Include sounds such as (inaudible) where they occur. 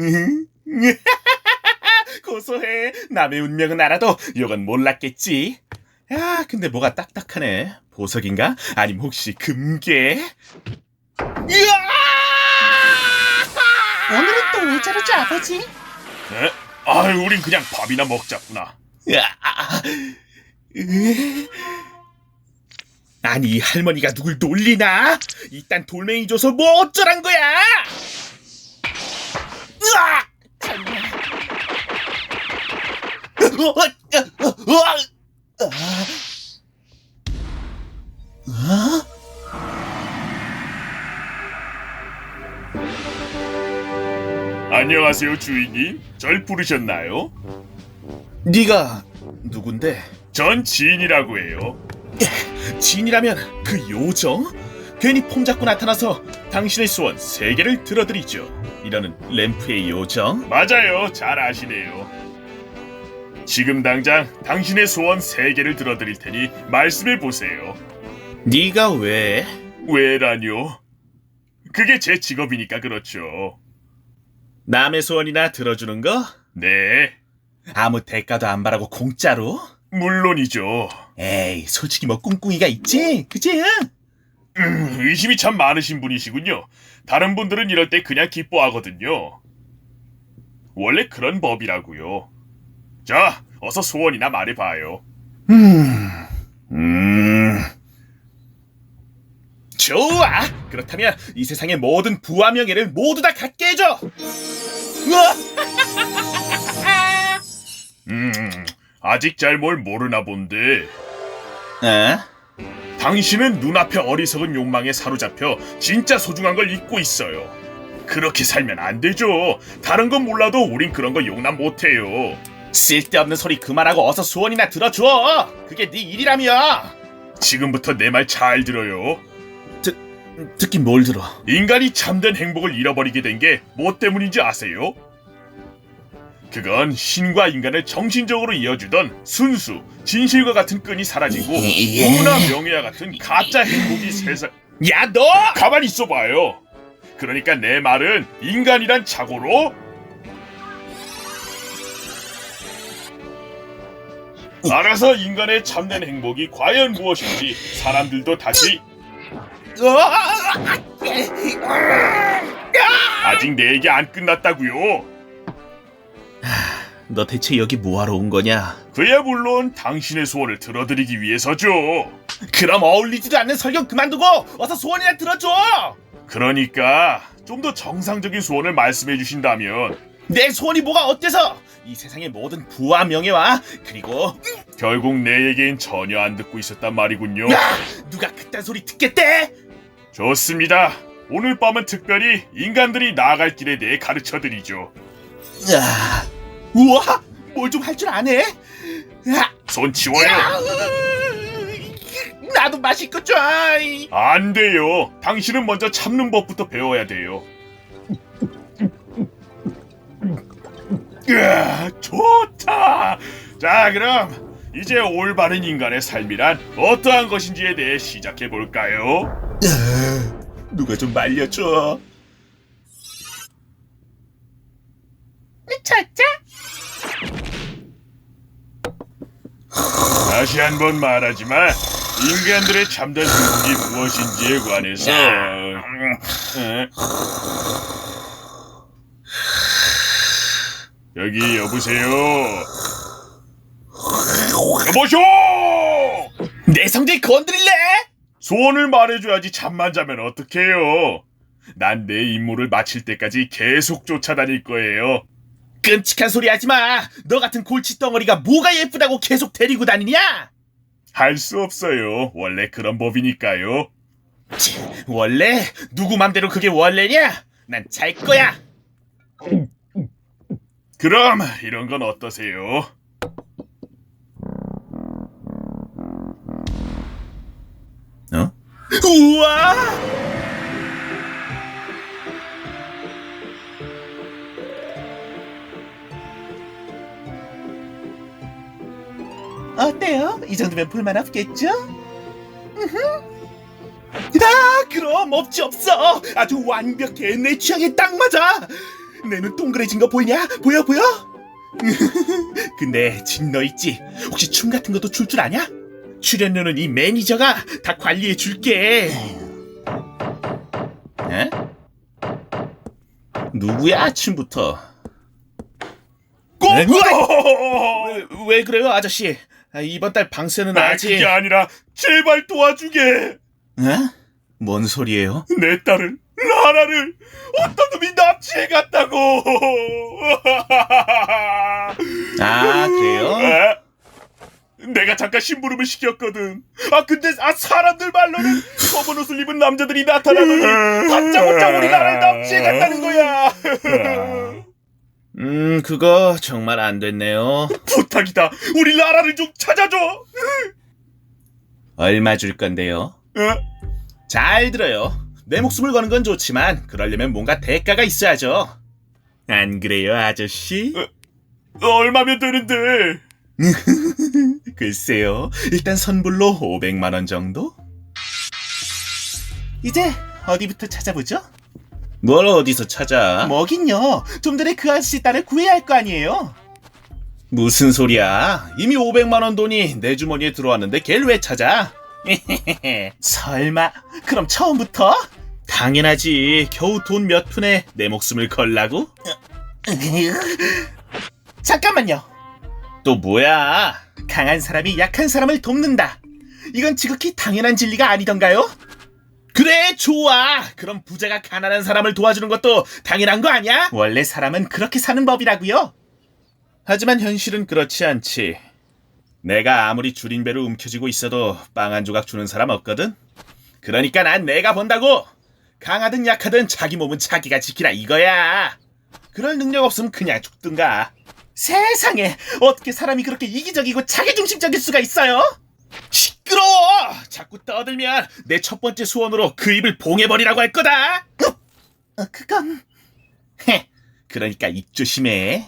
(laughs) 고소해. 남의 운명은 알아도 이건 몰랐겠지. 야, 근데 뭐가 딱딱하네. 보석인가? 아니면 혹시 금괴? 오늘은 또 왜 저러지 아버지? 에? 아유, 우린 그냥 밥이나 먹자꾸나. 으아! 으. 아니, 이 할머니가 누굴 놀리나? 이딴 돌멩이 줘서 뭐 어쩌란 거야? 어? 안녕하세요, 주인님. 절 부르셨나요? 네가 누군데? 전 지인이라고 해요. 지인이라면 그 요정? 괜히 폼 잡고 나타나서 당신의 소원 세 개를 들어드리죠. 이러는 램프의 요정? 맞아요. 잘 아시네요. 지금 당장 당신의 소원 세 개를 들어드릴 테니 말씀해 보세요. 네가 왜? 왜라뇨? 그게 제 직업이니까 그렇죠. 남의 소원이나 들어주는 거? 네. 아무 대가도 안 바라고 공짜로? 물론이죠. 에이, 솔직히 뭐 꿍꿍이가 있지? 그지? 음, 의심이 참 많으신 분이시군요. 다른 분들은 이럴 때 그냥 기뻐하거든요. 원래 그런 법이라고요. 자, 어서 소원이나 말해봐요. 음, 음. 좋아. 그렇다면 이 세상의 모든 부와 명예를 모두 다 갖게 해줘. 우와! (laughs) 음, 아직 잘 뭘 모르나 본데. 에? 당신은 눈앞의 어리석은 욕망에 사로잡혀 진짜 소중한 걸 잊고 있어요. 그렇게 살면 안 되죠. 다른 건 몰라도 우린 그런 거 용납 못해요. 쓸데없는 소리 그만하고 어서 소원이나 들어줘. 그게 네 일이라며. 지금부터 내 말 잘 들어요. 듣, 듣긴 뭘 들어? 인간이 참된 행복을 잃어버리게 된 게 뭐 때문인지 아세요? 그건 신과 인간을 정신적으로 이어주던 순수, 진실과 같은 끈이 사라지고 부나 명예와 같은 가짜 행복이 세상... 야 너! 가만히 있어봐요. 그러니까 내 말은 인간이란 착오로 알아서 인간의 참된 행복이 과연 무엇인지 사람들도 다시 아직 내 얘기 안 끝났다고요. 너 대체 여기 뭐하러 온 거냐? 그야 물론 당신의 소원을 들어드리기 위해서죠. 그럼 어울리지도 않는 설경 그만두고 어서 소원이나 들어줘. 그러니까 좀 더 정상적인 소원을 말씀해 주신다면 내 소원이 뭐가 어때서 이 세상의 모든 부와 명예와 그리고 결국 내 얘기엔 전혀 안 듣고 있었단 말이군요. 누가 그딴 소리 듣겠대? 좋습니다. 오늘 밤은 특별히 인간들이 나아갈 길에 대해 가르쳐 드리죠. 우와, 뭘 좀 할 줄 아네. 손 치워요. 나도 마실 거 줘. 안 돼요. 당신은 먼저 참는 법부터 배워야 돼요. 으아, 좋다. 자, 그럼 이제 올바른 인간의 삶이란 어떠한 것인지에 대해 시작해 볼까요? 누가 좀 말려줘. 첫째, 다시 한 번 말하지만 인간들의 참된 행복이 무엇인지에 관해서. 에? 여기 여보세요? 여보쇼! 내 성질 건드릴래? 소원을 말해줘야지 잠만 자면 어떡해요? 난 내 임무를 마칠 때까지 계속 쫓아다닐 거예요 끔찍한 소리 하지 마. 너 같은 골치 덩어리가 뭐가 예쁘다고 계속 데리고 다니냐? 할 수 없어요. 원래 그런 법이니까요. 치, 원래 누구 맘대로 그게 원래냐? 난 잘 거야. 그럼 이런 건 어떠세요? 어? 우와! 어때요? 이 정도면 볼만 없겠죠? 아, 그럼 없지 없어. 아주 완벽해. 내 취향에 딱 맞아. 내 눈 동그래진 거 보이냐? 보여 보여? (laughs) 근데 진너 있지? 혹시 춤 같은 것도 출 줄 아냐? 출연료는 이 매니저가 다 관리해 줄게. 에? 누구야 아침부터? 에? 왜, 왜 그래요 아저씨? 아, 이번 달 방세는 나 아직. 그게 아니라 제발 도와주게. 에? 뭔 소리예요? 내 딸을 라라를 어떤 놈이 납치해 갔다고. (laughs) 아 그래요? 에? 내가 잠깐 심부름을 시켰거든. 아 근데 아 사람들 말로는 검은 옷을 입은 남자들이 나타나더니 (laughs) 다짜고짜 우리 나라를 납치해 갔다는 거야. 음 그거 정말 안 됐네요. (laughs) 부탁이다. 우리 라라를 좀 찾아줘. 얼마 줄 건데요? 에? 잘 들어요. 내 목숨을 거는 건 좋지만 그러려면 뭔가 대가가 있어야죠. 안 그래요, 아저씨? 얼마면 되는데? (laughs) 글쎄요. 일단 선불로 500만 원 정도? 이제 어디부터 찾아보죠? 뭘 어디서 찾아? 뭐긴요. 좀 전에 그 아저씨 딸을 구해야 할 거 아니에요. 무슨 소리야? 이미 500만 원 돈이 내 주머니에 들어왔는데 걔를 왜 찾아? (laughs) 설마 그럼 처음부터? 당연하지. 겨우 돈 몇 푼에 내 목숨을 걸라고? (laughs) 잠깐만요. 또 뭐야? 강한 사람이 약한 사람을 돕는다. 이건 지극히 당연한 진리가 아니던가요? 그래, 좋아. 그럼 부자가 가난한 사람을 도와주는 것도 당연한 거 아니야? 원래 사람은 그렇게 사는 법이라고요. 하지만 현실은 그렇지 않지. 내가 아무리 줄인 배로 움켜쥐고 있어도 빵 한 조각 주는 사람 없거든? 그러니까 난 내가 본다고! 강하든 약하든 자기 몸은 자기가 지키라 이거야! 그럴 능력 없으면 그냥 죽든가. 세상에 어떻게 사람이 그렇게 이기적이고 자기중심적일 수가 있어요? 시끄러워! 자꾸 떠들면 내 첫 번째 소원으로 그 입을 봉해버리라고 할 거다! 어, 그건 헤, (laughs) 그러니까 입 조심해.